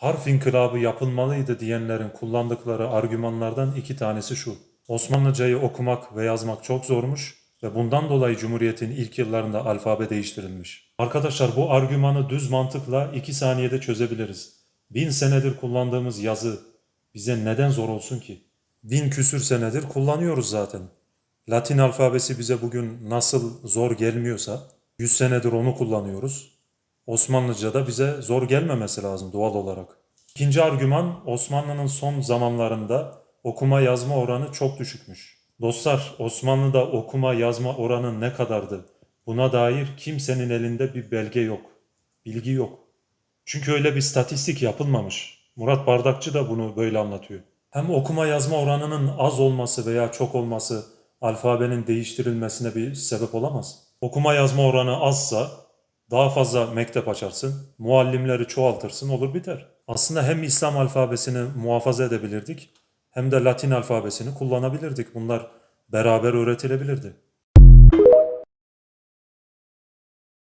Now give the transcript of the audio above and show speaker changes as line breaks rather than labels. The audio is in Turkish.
Harf inkılabı yapılmalıydı diyenlerin kullandıkları argümanlardan iki tanesi şu. Osmanlıcayı okumak ve yazmak çok zormuş ve bundan dolayı Cumhuriyet'in ilk yıllarında alfabe değiştirilmiş. Arkadaşlar bu argümanı düz mantıkla iki saniyede çözebiliriz. Bin senedir kullandığımız yazı bize neden zor olsun ki? Bin küsür senedir kullanıyoruz zaten. Latin alfabesi bize bugün nasıl zor gelmiyorsa 100 senedir onu kullanıyoruz. Osmanlıca da bize zor gelmemesi lazım doğal olarak. İkinci argüman Osmanlı'nın son zamanlarında okuma yazma oranı çok düşükmüş. Dostlar Osmanlı'da okuma yazma oranı ne kadardı? Buna dair kimsenin elinde bir belge yok. Bilgi yok. Çünkü öyle bir statistik yapılmamış. Murat Bardakçı da bunu böyle anlatıyor. Hem okuma yazma oranının az olması veya çok olması alfabenin değiştirilmesine bir sebep olamaz. Okuma yazma oranı azsa daha fazla mektep açarsın, muallimleri çoğaltırsın olur biter. Aslında hem İslam alfabesini muhafaza edebilirdik hem de Latin alfabesini kullanabilirdik. Bunlar beraber öğretilebilirdi.